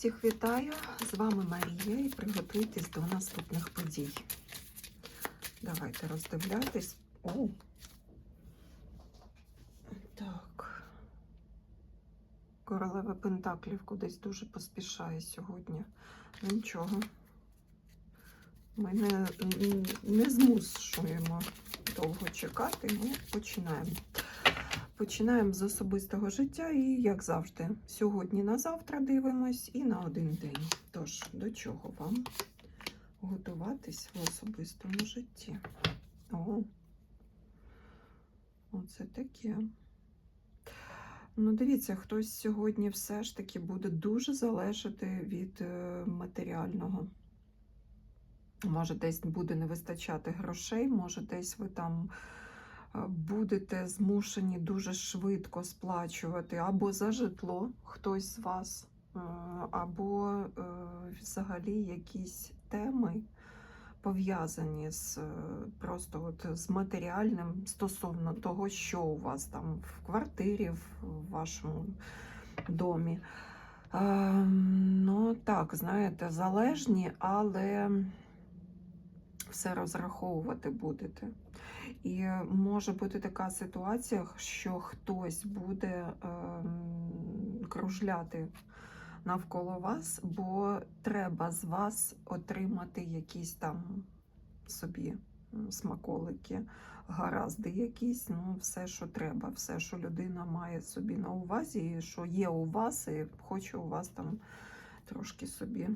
Всіх вітаю! З вами Марія і приготуйтесь до наступних подій. Давайте роздивлятись. О! Так. Королева Пентаклів кудись дуже поспішає сьогодні. Нічого. Ми не, не змушуємо довго чекати, ми починаємо. Починаємо з особистого життя і, як завжди, сьогодні на завтра дивимось і на один день. Тож, до чого вам готуватись в особистому житті? О, оце таке. Ну, дивіться, хтось сьогодні все ж таки буде дуже залежати від е, матеріального. Може, десь буде не вистачати грошей, може, десь ви там будете змушені дуже швидко сплачувати або за житло хтось з вас, е, або е, взагалі якісь теми пов'язані з е, просто от з матеріальним стосовно того, що у вас там в квартирі, в вашому домі. Е, Ну, так, знаєте, залежні, але все розраховувати будете. І може бути така ситуація, що хтось буде ем, кружляти навколо вас, бо треба з вас отримати якісь там собі смаколики, гаразди якісь, ну все, що треба, все, що людина має собі на увазі, і що є у вас, і хоче у вас там трошки собі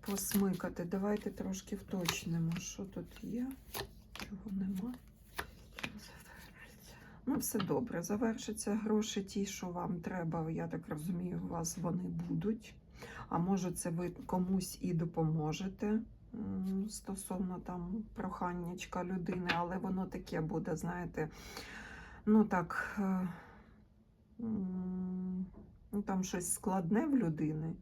посмикати. Давайте трошки вточнимо, що тут є, чого нема. Ну, все добре, завершиться гроші ті, що вам треба, я так розумію, у вас вони будуть. А може, це ви комусь і допоможете стосовно там проханнячка людини, але воно таке буде, знаєте, ну так, е, ну, там щось складне в людини,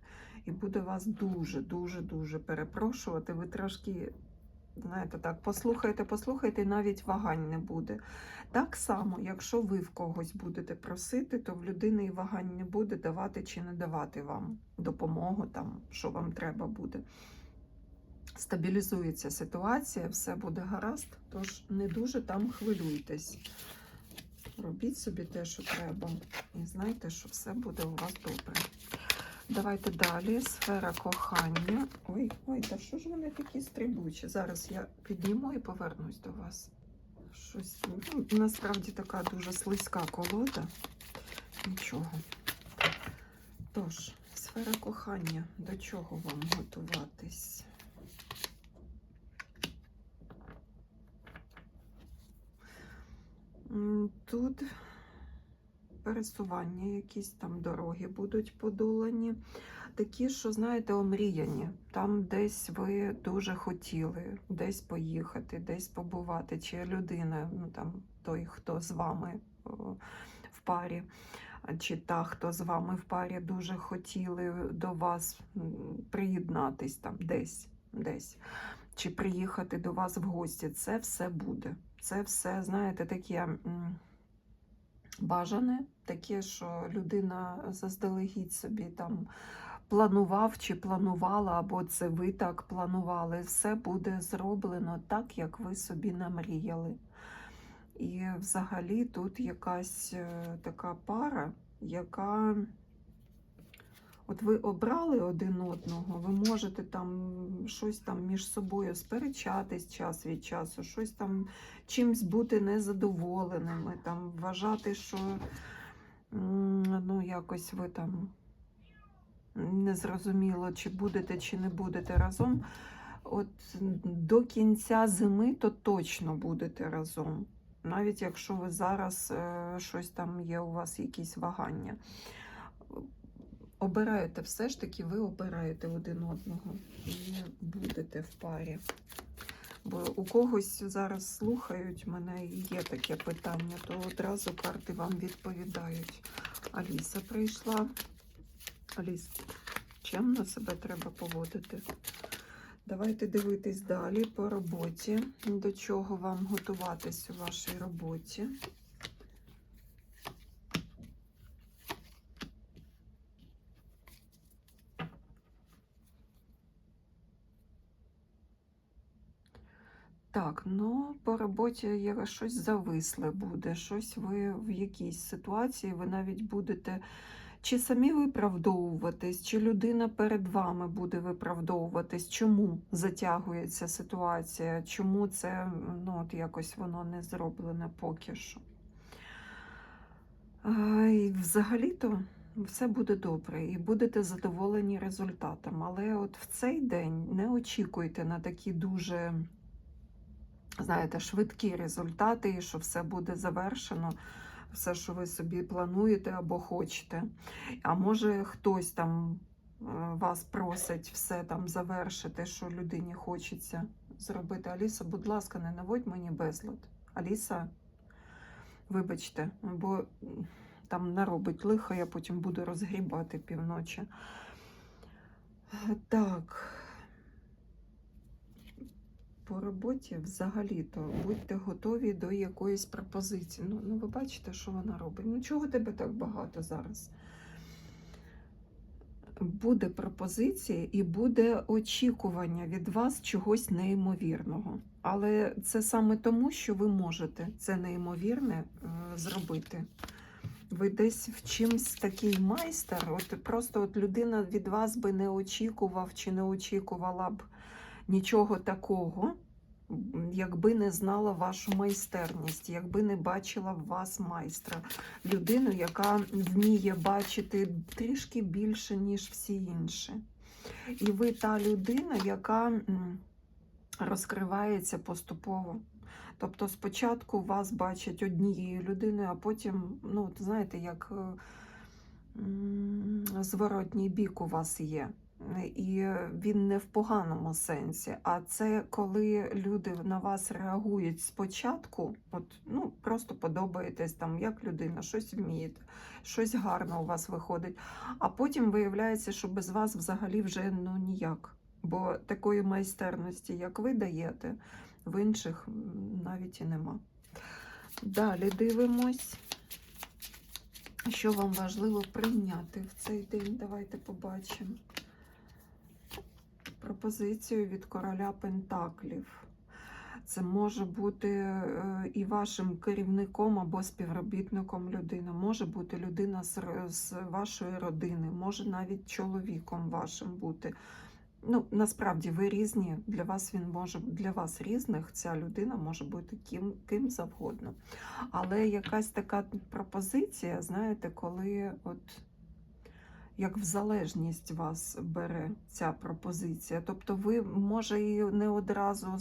і буде вас дуже-дуже дуже перепрошувати. Ви трошки, знаєте, так, послухайте, послухайте, і навіть вагань не буде. Так само, якщо ви в когось будете просити, то в людини і вагань не буде давати чи не давати вам допомогу, там, що вам треба буде. Стабілізується ситуація, все буде гаразд, тож не дуже там хвилюйтесь. Робіть собі те, що треба, і знайте, що все буде у вас добре. Давайте далі. Сфера кохання. Ой, ой, та що ж вони такі стрибучі? Зараз я підніму і повернусь до вас. Щось ну, насправді така дуже слизька колода. Нічого. Тож, сфера кохання. До чого вам готуватись? Тут пересування, якісь там дороги будуть подолані. Такі, що, знаєте, омріяні. Там десь ви дуже хотіли десь поїхати, десь побувати, чи людина, ну там той, хто з вами в парі, чи та, хто з вами в парі, дуже хотіли до вас приєднатись там десь, десь, чи приїхати до вас в гості. Це все буде. Це все, знаєте, таке. Бажане, таке, що людина заздалегідь собі там планував чи планувала, або це ви так планували. Все буде зроблено так, як ви собі намріяли. І взагалі тут якась е, така пара, яка. От ви обрали один одного, ви можете там щось там між собою сперечатись час від часу, щось там чимсь бути незадоволеними, там вважати, що ну, якось ви там не зрозуміло, чи будете, чи не будете разом. От до кінця зими то точно будете разом. Навіть якщо ви зараз е, щось там є, у вас якісь вагання. Обираєте все ж таки, ви обираєте один одного і будете в парі. Бо у когось зараз слухають мене і є таке питання, то одразу карти вам відповідають. Аліса прийшла. Аліс, чемно себе треба поводити. Давайте дивитись далі по роботі. До чого вам готуватись у вашій роботі. Так, ну по роботі є щось зависле буде, щось ви в якійсь ситуації, ви навіть будете чи самі виправдовуватись, чи людина перед вами буде виправдовуватись, чому затягується ситуація, чому це ну, от якось воно не зроблене поки що. Взагалі-то все буде добре і будете задоволені результатом. Але от в цей день не очікуйте на такі дуже, знаєте, швидкі результати, і що все буде завершено, все, що ви собі плануєте або хочете. А може хтось там е, вас просить все там завершити, що людині хочеться зробити. Аліса, будь ласка, не наводь мені безлад. Аліса, вибачте, бо там наробить лихо, я потім буду розгрібати півночі. Так. По роботі взагалі-то будьте готові до якоїсь пропозиції. Ну, ну ви бачите, що вона робить. Ну чого тебе так багато зараз? Буде пропозиція і буде очікування від вас чогось неймовірного. Але це саме тому, що ви можете це неймовірне е, зробити. Ви десь в чимсь такий майстер, от просто от людина від вас би не очікував чи не очікувала б нічого такого, якби не знала вашу майстерність, якби не бачила в вас майстра, людину, яка вміє бачити трішки більше, ніж всі інші. І ви та людина, яка розкривається поступово. Тобто спочатку вас бачать однією людиною, а потім, ну, знаєте, як е, зворотній бік у вас є. І він не в поганому сенсі, а це коли люди на вас реагують спочатку, от ну просто подобаєтесь там, як людина, щось вмієте, щось гарно у вас виходить. А потім виявляється, що без вас взагалі вже ну ніяк. Бо такої майстерності, як ви даєте, в інших навіть і нема. Далі дивимось, що вам важливо прийняти в цей день. Давайте побачимо пропозицію від короля Пентаклів. Це може бути е, і вашим керівником або співробітником людина, може бути людина з, вашої родини, може навіть чоловіком вашим бути. Ну, насправді ви різні. Для вас він може для вас різних ця людина може бути ким, ким завгодно. Але якась така пропозиція, знаєте, коли от як в залежність вас бере ця пропозиція. Тобто ви, може, і не одразу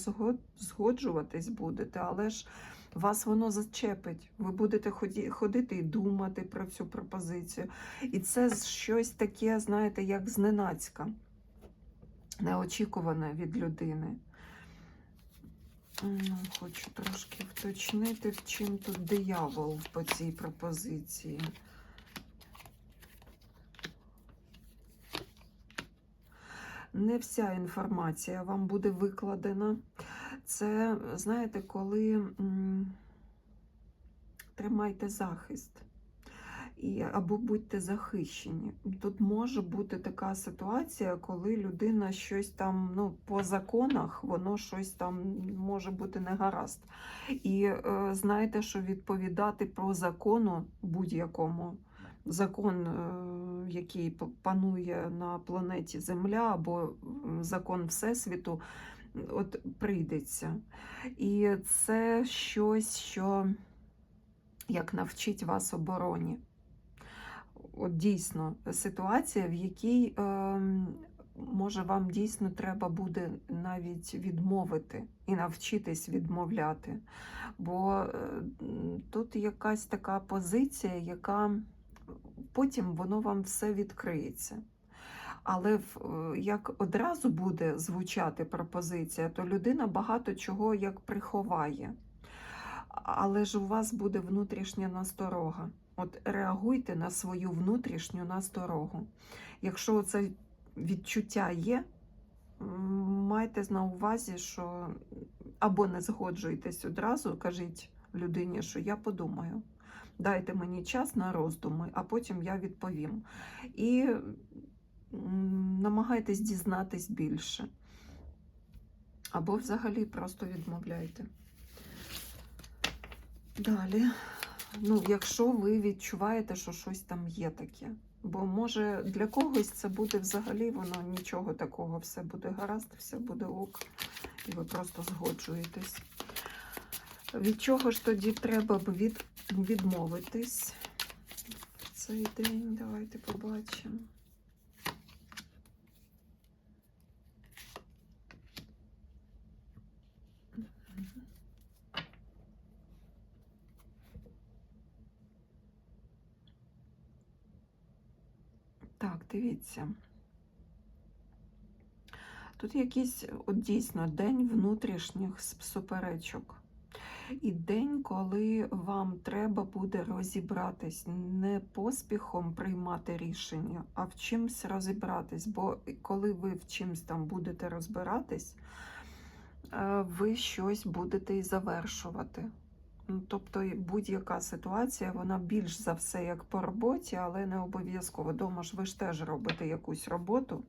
згоджуватись будете, але ж вас воно зачепить. Ви будете ходити і думати про цю пропозицію. І це щось таке, знаєте, як зненацька, неочікуване від людини. Ну, Хочу трошки вточнити, в чим тут диявол по цій пропозиції. Не вся інформація вам буде викладена. Це, знаєте, коли тримайте захист. І, або будьте захищені. Тут може бути така ситуація, коли людина щось там, ну, по законах, воно щось там може бути негаразд. І е, знаєте, що відповідати про закону будь-якому, закон, е, який панує на планеті Земля, або закон Всесвіту, от прийдеться. І це щось, що як навчить вас обороні. От дійсно ситуація, в якій ем, може вам дійсно треба буде навіть відмовити і навчитись відмовляти. Бо е, тут якась така позиція, яка потім воно вам все відкриється. Але е, як одразу буде звучати пропозиція, то людина багато чого як приховає. Але ж у вас буде внутрішня насторога. От реагуйте на свою внутрішню насторогу. Якщо це відчуття є, майте на увазі, що або не згоджуйтесь одразу, кажіть людині, що я подумаю. Дайте мені час на роздуми, а потім я відповім. І намагайтесь дізнатись більше. Або взагалі просто відмовляйте. Далі, ну, якщо ви відчуваєте, що щось там є таке. Бо може для когось це буде взагалі воно нічого такого, все буде гаразд, все буде ок, і ви просто згоджуєтесь. Від чого ж тоді треба б від, відмовитись в цей день? Давайте побачимо. Так, дивіться. Тут якийсь от дійсно день внутрішніх суперечок. І день, коли вам треба буде розібратись, не поспіхом приймати рішення, а в чимсь розібратись. Бо коли ви в чимсь там будете розбиратись, е, ви щось будете і завершувати. Ну, Тобто будь-яка ситуація, вона більш за все як по роботі, але не обов'язково. Дома ж ви ж теж робите якусь роботу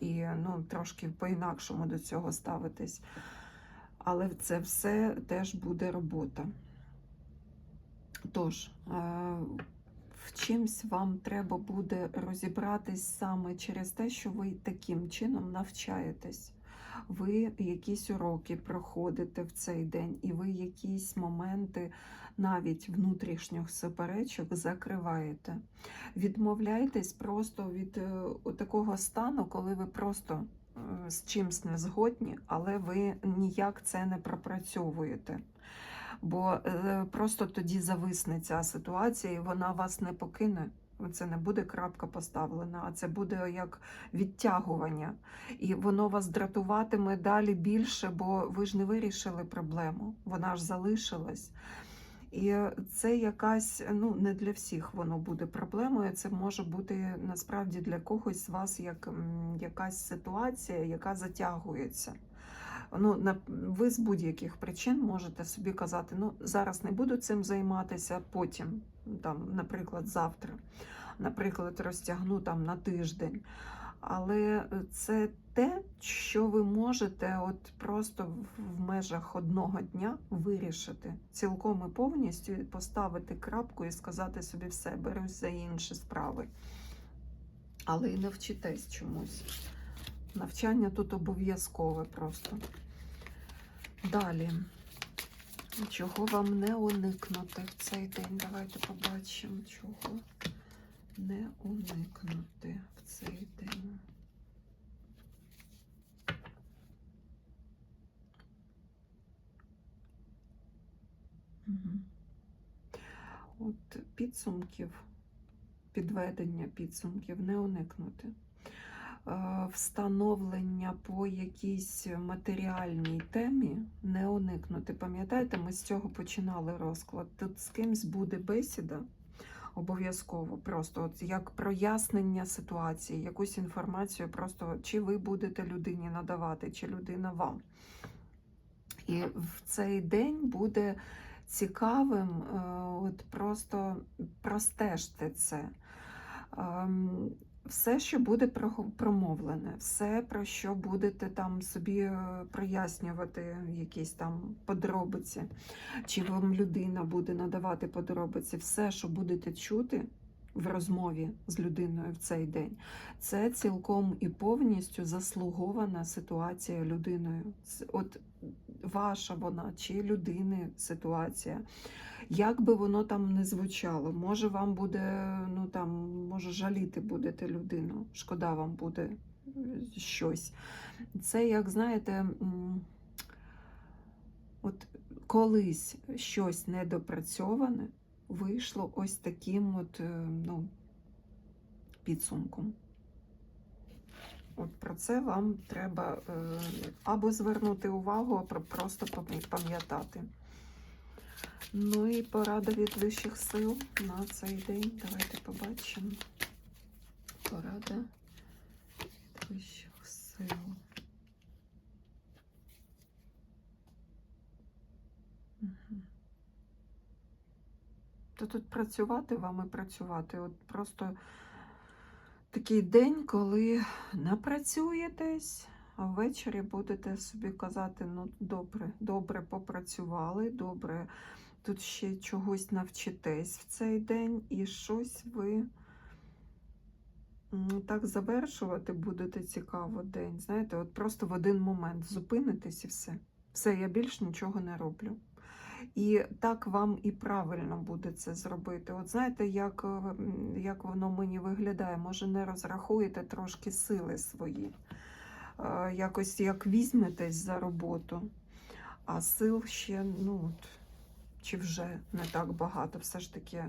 і ну, трошки по-інакшому до цього ставитесь. Але це все теж буде робота. Тож, е, в чимсь вам треба буде розібратись саме через те, що ви таким чином навчаєтесь. Ви якісь уроки проходите в цей день, і ви якісь моменти навіть внутрішніх суперечок закриваєте. Відмовляйтесь просто від е, такого стану, коли ви просто з чимсь не згодні, але ви ніяк це не пропрацьовуєте. Бо е, просто тоді зависне ця ситуація, і вона вас не покине. Це не буде крапка поставлена, а це буде як відтягування. І воно вас дратуватиме далі більше, бо ви ж не вирішили проблему, вона ж залишилась. І це якась, ну не для всіх воно буде проблемою. Це може бути насправді для когось з вас як якась ситуація, яка затягується. Ну, на, ви з будь-яких причин можете собі казати, ну зараз не буду цим займатися, потім, там, наприклад, завтра, наприклад, розтягну там на тиждень. Але це те, що ви можете от просто в- межах одного дня вирішити цілком і повністю поставити крапку і сказати собі все, берусь за інші справи. Але і не вчитесь чомусь. Навчання тут обов'язкове просто. Далі. Чого вам не уникнути в цей день? Давайте побачимо, чого не уникнути в цей день. Мгм. От підсумків, підведення підсумків не уникнути. Е, Встановлення по якійсь матеріальній темі не уникнути. Пам'ятаєте, ми з цього починали розклад. Тут з кимсь буде бесіда обов'язково, просто от як прояснення ситуації, якусь інформацію, просто чи ви будете людині надавати, чи людина вам. І в цей день буде цікавим, е, от просто простежте це. Все, що буде про- промовлене, все, про що будете там собі е, прояснювати якісь там подробиці, чи вам людина буде надавати подробиці, все, що будете чути в розмові з людиною в цей день, це цілком і повністю заслугована ситуація людиною. От ваша вона чи людини ситуація. Як би воно там не звучало, може вам буде, ну там, може жаліти будете людину, шкода вам буде е, щось. Це, як знаєте, от колись щось недопрацьоване вийшло ось таким от, е, ну, підсумком. От про це вам треба е, або звернути увагу, або просто пам'ятати. Ну і порада від вищих сил на цей день. Давайте побачимо. Порада від вищих сил. То тут працювати вам і працювати. От просто такий день, коли напрацюєтесь, А ввечері будете собі казати, ну добре, добре попрацювали, добре, тут ще чогось навчитесь в цей день, і щось ви так завершувати будете цікаво день. Знаєте, от просто в один момент зупинитесь і все. Все, я більш нічого не роблю. І так вам і правильно буде це зробити. От знаєте, як, е, як воно мені виглядає, може не розрахуєте трошки сили свої. Е, Якось як візьметесь за роботу, а сил ще, ну от, чи вже не так багато, все ж таки.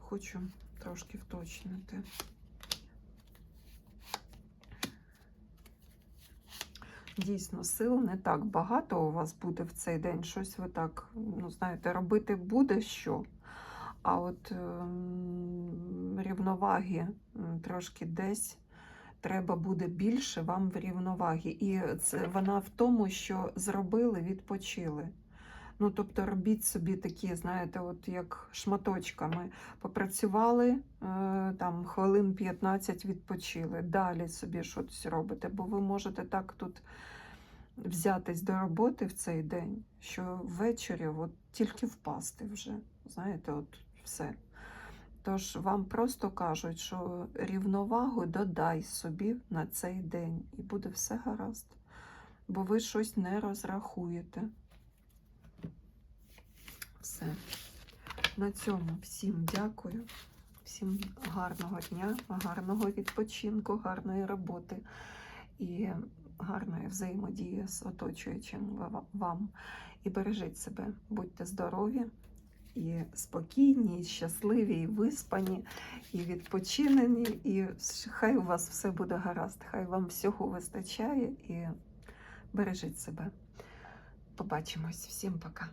Хочу трошки вточнити. Дійсно, сил не так багато у вас буде в цей день. Щось ви так, ну, знаєте, робити буде що. А от ем, рівноваги трошки десь треба буде більше вам в рівновагі. І це вона в тому, що зробили, відпочили. Ну, тобто робіть собі такі, знаєте, от як шматочками. Попрацювали е, там хвилин 15 відпочили. Далі собі щось робите, бо ви можете так тут взятись до роботи в цей день, що ввечері от тільки впасти вже. Знаєте, от все. Тож вам просто кажуть, що рівновагу додай собі на цей день, і буде все гаразд. Бо ви щось не розрахуєте. Все. На цьому всім дякую. Всім гарного дня, гарного відпочинку, гарної роботи і гарної взаємодії з оточуючим вам. І бережіть себе, будьте здорові і спокійні, і щасливі, і виспані, і відпочинені. І хай у вас все буде гаразд, хай вам всього вистачає і бережіть себе. Побачимось. Всім пока.